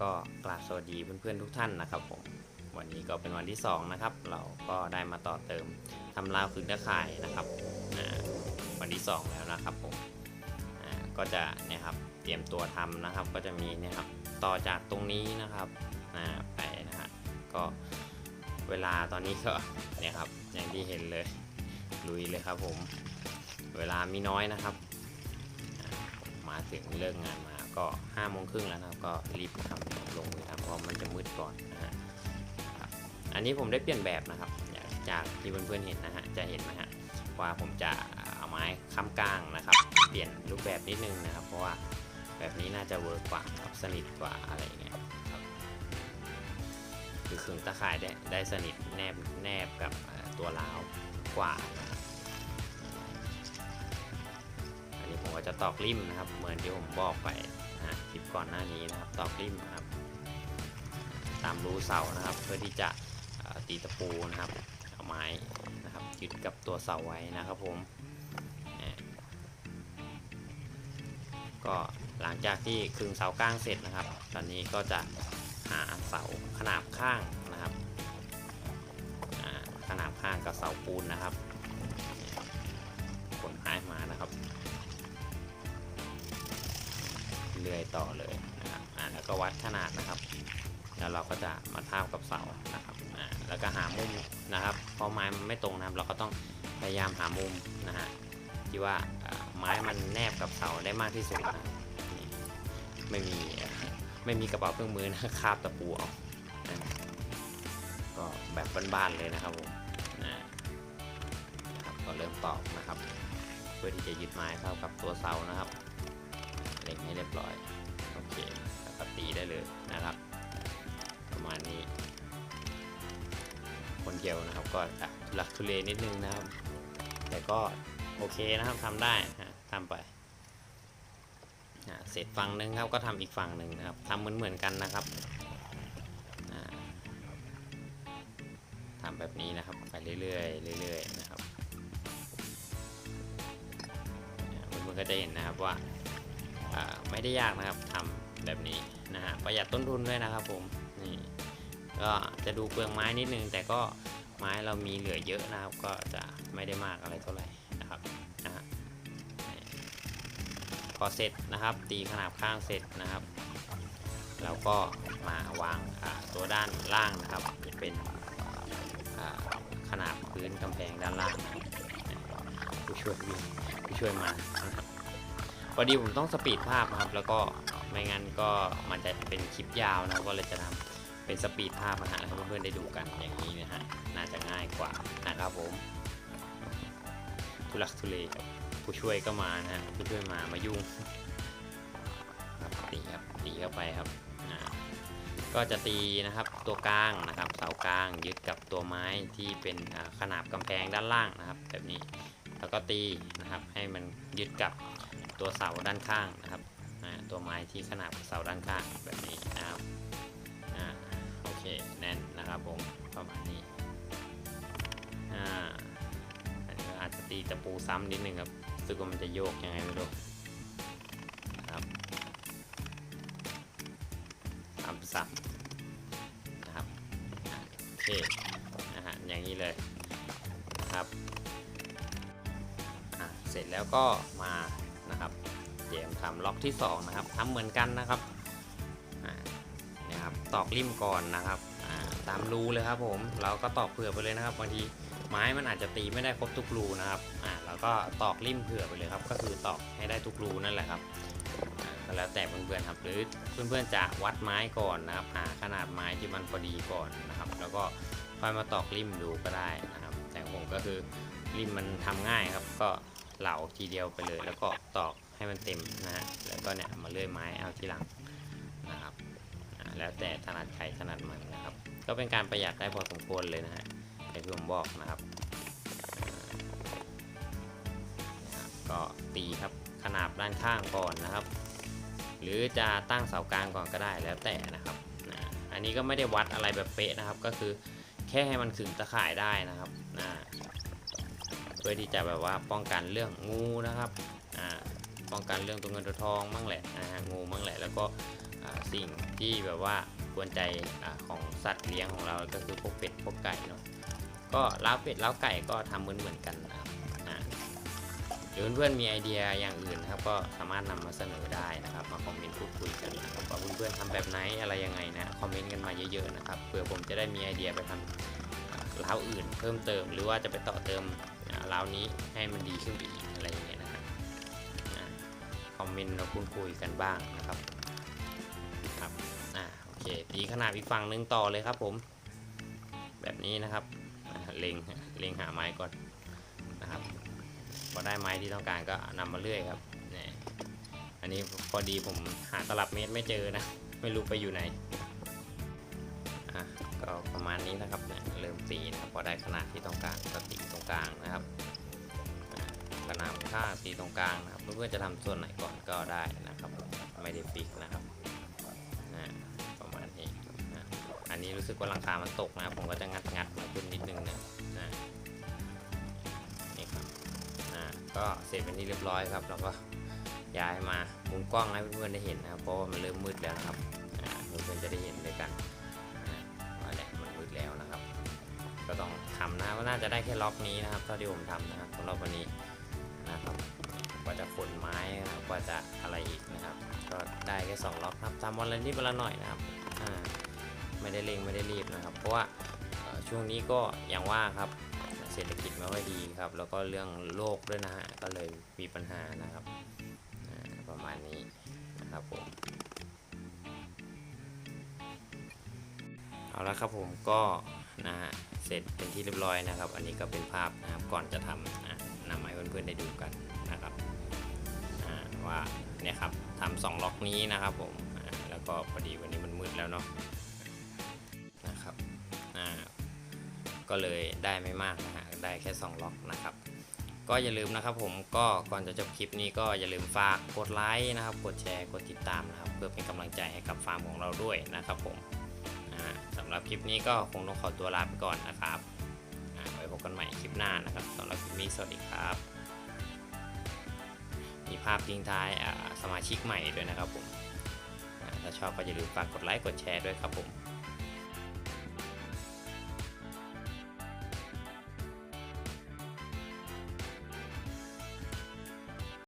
ก็กราบสวัสดีเพื่อนๆทุกท่านนะครับผมวันนี้ก็เป็นวันที่ 2 นะครับ เราก็ได้มาต่อเติมทำราวขึงตะข่ายนะครับวันที่ 2 แล้วนะครับผมก็จะเนี่ยครับเตรียมตัวทำนะครับ ก็จะมีเนี่ยครับต่อจากตรงนี้นะครับไปนะฮะก็เวลาตอนนี้ก็เนี่ยครับอย่างที่เห็นเลยลุยเลยครับผม เวลามีน้อยนะครับ มาถึงเลิกงานมาก็5้าโมงครึ่งแล้วนะครับก็รีบทำลงมือทำเพราะมันจะมืดก่อนนะฮะครับอันนี้ผมได้เปลี่ยนแบบนะครับจากที่เพื่อนๆเห็นนะฮะจะเห็นนะฮะว่าผมจะเอาไม้ค้ำกลางนะครับ เปลี่ยนรูปแบบนิดนึงนะครับ เพราะว่าแบบนี้น่าจะเวิร์กกว่าครับสนิทกว่าอะไรเงี้ยครับคือขึงตะข่ายได้ได้สนิทแนบแนบกับตัวราวกว่านะ ผมก็จะตอกริมนะครับ เหมือนที่ผมบอกไปนะคลิปก่อนหน้านี้นะครับ ตอกริมนะครับ ตามรูเสานะครับ เพื่อที่จะตีตะปูนะครับ เอาไม้นะครับยึดกับตัวเสาไว้นะครับผมก็หลังจากที่คึงเสากลางเสร็จนะครับ ตอนนี้ก็จะหาเสาขนาบข้างนะครับขนาบข้างกับเสาปูนนะครับ เลื่อยต่อเลยนะครับอ่าแล้วก็วัดขนาดนะครับ แล้วเราก็จะมาทาบกับเสานะครับอ่าแล้วก็หามุมนะครับเพราะไม้มันไม่ตรงนะครับ เราก็ต้องพยายามหามุมนะฮะที่ว่าไม้มันแนบกับเสาได้มากที่สุดนะไม่มีไม่มีกระเป๋าเครื่องมือนะคาบตะปูเอาก็แบบบ้านๆเลยนะครับผมนะครับก็เริ่มตอกนะครับ เพื่อที่จะยึดไม้เข้ากับตัวเสานะครับ เล็งให้เรียบร้อย โอเคแล้วก็ตีได้เลยนะครับ ประมาณนี้ คนเดียวนะครับก็จะทุลักทุเลนิดนึงนะครับ แต่ก็โอเคนะครับทำได้นะทำไปเสร็จฝั่งหนึ่งครับก็ทำอีกฝั่งหนึ่งนะครับทำเหมือนเหมือนกันนะครับทำแบบนี้นะครับไปเรื่อยๆเรื่อยๆนะครับอ่าเพื่อนๆก็จะเห็นนะครับว่า ไม่ได้ยากนะครับทำแบบนี้นะฮะประหยัดต้นทุนด้วยนะครับผมนี่ก็จะดูเปลืองไม้นิดนึง แต่ก็ไม้เรามีเหลือเยอะนะครับ ก็จะไม่ได้มากอะไรเท่าไหร่นะครับนะฮะพอเสร็จนะครับ ตีขนาบข้างเสร็จนะครับ เราก็มาวางตัวด้านล่างนะครับจะเป็นขนาบพื้นกำแพงด้านล่างผู้ช่วยวิ่งผู้ช่วยมานะครับ พอดีผมต้องสปีดภาพครับ แล้วก็ไม่งั้นก็มันจะเป็นคลิปยาวนะก็เลยจะทำเป็นสปีดภาพนะฮะให้เพื่อนๆได้ดูกันอย่างนี้นะฮะน่าจะง่ายกว่านะครับผมทุลักทุเลครับผู้ช่วยก็มานะฮะผู้ช่วยมามายุ่งครับตีครับตีเข้าไปครับก็จะตีนะครับตัวกลางนะครับเสากลางยึดกับตัวไม้ที่เป็นขนาบกำแพงด้านล่างนะครับ แบบนี้แล้วก็ตีนะครับให้มันยึดกับ ตัวเสาด้านข้างนะครับตัวไม้ที่ขนาบเสาด้านข้างแบบนี้นะครับโอเคแน่นนะครับผมประมาณนี้อ่าอันนี้ก็อาจจะตีตะปูซ้ำนิดนึงครับสึกว่ามันจะโยกยังไงไม่รู้ครับซ้ำซ้ำนะครับอ่าโอเคนะฮะอย่างนี้เลยครับเสร็จแล้วก็มา นะครับเตรียมทำล็อกที่ 2 นะครับทำเหมือนกันนะครับนี่ยครับตอกริมก่อนนะครับตามรูเลยครับผมเราก็ตอกเผื่อไปเลยนะครับบางทีไม้มันอาจจะตีไม่ได้ครบทุกรูนะครับอ่าเราก็ตอกริมเผื่อไปเลยครับ ก็คือตอกให้ได้ทุกรูนั่นแหละครับก็แล้วแต่เพื่อนๆครับหรือเพื่อนๆจะวัดไม้ก่อนนะครับหาขนาดไม้ที่มันพอดีก่อนนะครับ แล้วก็ค่อยมาตอกริมดูก็ได้นะครับ แต่ผมก็คือริมมันทำง่ายครับก็ เหลาทีเดียวไปเลย แล้วก็ตอกให้มันเต็มนะฮะแล้วก็เนี่ยมาเลื่อยไม้เอาทีหลังนะครับแล้วแต่ถนัดใครถนัดมันนะครับ ก็เป็นการประหยัดได้พอสมควรเลยนะฮะอย่างที่ผมบอกนะครับอ่านะครับก็ตีครับขนาบด้านข้างก่อนนะครับ หรือจะตั้งเสากลางก่อนก็ได้แล้วแต่นะครับนะอันนี้ก็ไม่ได้วัดอะไรแบบเป๊ะนะครับ ก็คือแค่ให้มันขึงตะข่ายได้นะครับนะ พื่อที่จะแบบว่าป้องกันเรื่องงูนะครับอ่าป้องกันเรื่องตัวเงินตัวทองมั่งแหละนะฮะงูมั่งแหละ แล้วก็สิ่งที่แบบว่ากวนใจอของสัตว์เลี้ยงของเราก็คือพวกเป็ดพวกไก่เนาะก็ล้าเป็ดล้าไก่ก็ทำเหมือนเหมือนกันนะครับหรือเพื่อนๆมีไอเดียอย่างอื่นนะครับ ก็สามารถนำมาเสนอได้นะครับ มาคอมเมนต์พูดคุยกันนะครับว่าเพื่อนๆทำแบบไหนอะไรยังไงนะคอมเมนต์กันมาเยอะๆนะครับเผื่อผมจะได้มีไอเดียไปทำอ่าล้าอื่นเพิ่มเติม หรือว่าจะไปต่อเติม อ่าล้าวนี้ให้มันดีขึ้นไปอีกอะไรอย่างเงี้ยนะครับคอมเมนต์เราพูดคุยกันบ้างนะครับครับอ่าโอเคตีขนาดอีกฝั่งหนึงต่อเลยครับผม แบบนี้นะครับเล็งเล็งหาไม้ก่อนนะครับพอได้ไม้ที่ต้องการก็นำมาเรื่อยครับนี่อันนี้พอดีผมหาตลับเมตรไม่เจอนะ ไม่รู้ไปอยู่ไหน อะก็ประมาณนี้นะครับเนี่ยเริ่มตีนะครับพอได้ขนาดที่ต้องการก็ตีตรงกลางนะครับขนาดค่าตีตรงกลางนะครับเพื่อนๆจะทำส่วนไหนก่อนก็ได้นะครับ ไม่ได้ฟิกนะครับประมาณนี้อันนี้รู้สึกว่าหลังคามันตกนะครับ ผมก็จะงัดงัดมาขึ้นนิดนึงนะนี่ครับก็เสร็จเป็นที่เรียบร้อยครับแล้วก็ย้ายมามุมกล้องให้เพื่อนๆได้เห็นนะครับเพราะว่ามันเริ่มมืดแล้วนะครับอ่าเพื่อนๆจะได้เห็นด้วยกัน น่าน่าจะได้แค่ล็อกนี้นะครับเท่าที่ผมทำนะครับสำหรับวันนี้นะครับกว่าจะขนไม้ครับกว่าจะอะไรอีกนะครับ ก็ได้แค่สองล็อกครับทำวันละนิดวันละหน่อยนะครับอ่าไม่ได้เร่งไม่ได้รีบนะครับ เพราะว่าช่วงนี้ก็อย่างว่าครับเศรษฐกิจไม่ค่อยดีครับ แล้วก็เรื่องโลกด้วยนะฮะก็เลยมีปัญหานะครับอ่าประมาณนี้นะครับผมเอาละครับผมก็ นะฮะเสร็จเป็นที่เรียบร้อยนะครับ อันนี้ก็เป็นภาพนะครับก่อนจะทำนะนำมาให้เพื่อนๆได้ดูกันนะครับว่าเนี่ยครับทำสองล็อกนี้นะครับผมแล้วก็พอดีวันนี้มันมืดแล้วเนาะนะครับก็เลยได้ไม่มากนะฮะได้แค่ 2 ล็อกนะครับ ก็อย่าลืมนะครับผมก็ก่อนจะจบคลิปนี้ก็อย่าลืมฝากกดไลค์นะครับ กดแชร์กดติดตามนะครับ เพื่อเป็นกำลังใจให้กับฟาร์มของเราด้วยนะครับผม สำหรับคลิปนี้ก็คงต้องขอตัวลาไปก่อนนะครับไว้พบกันใหม่คลิปหน้านะครับสำหรับคลิปนี้สวัสดีครับ มีภาพทิ้งท้ายสมาชิกใหม่ด้วยนะครับผมถ้าชอบก็อย่าลืมฝากกดไลค์กดแชร์ด้วยครับผม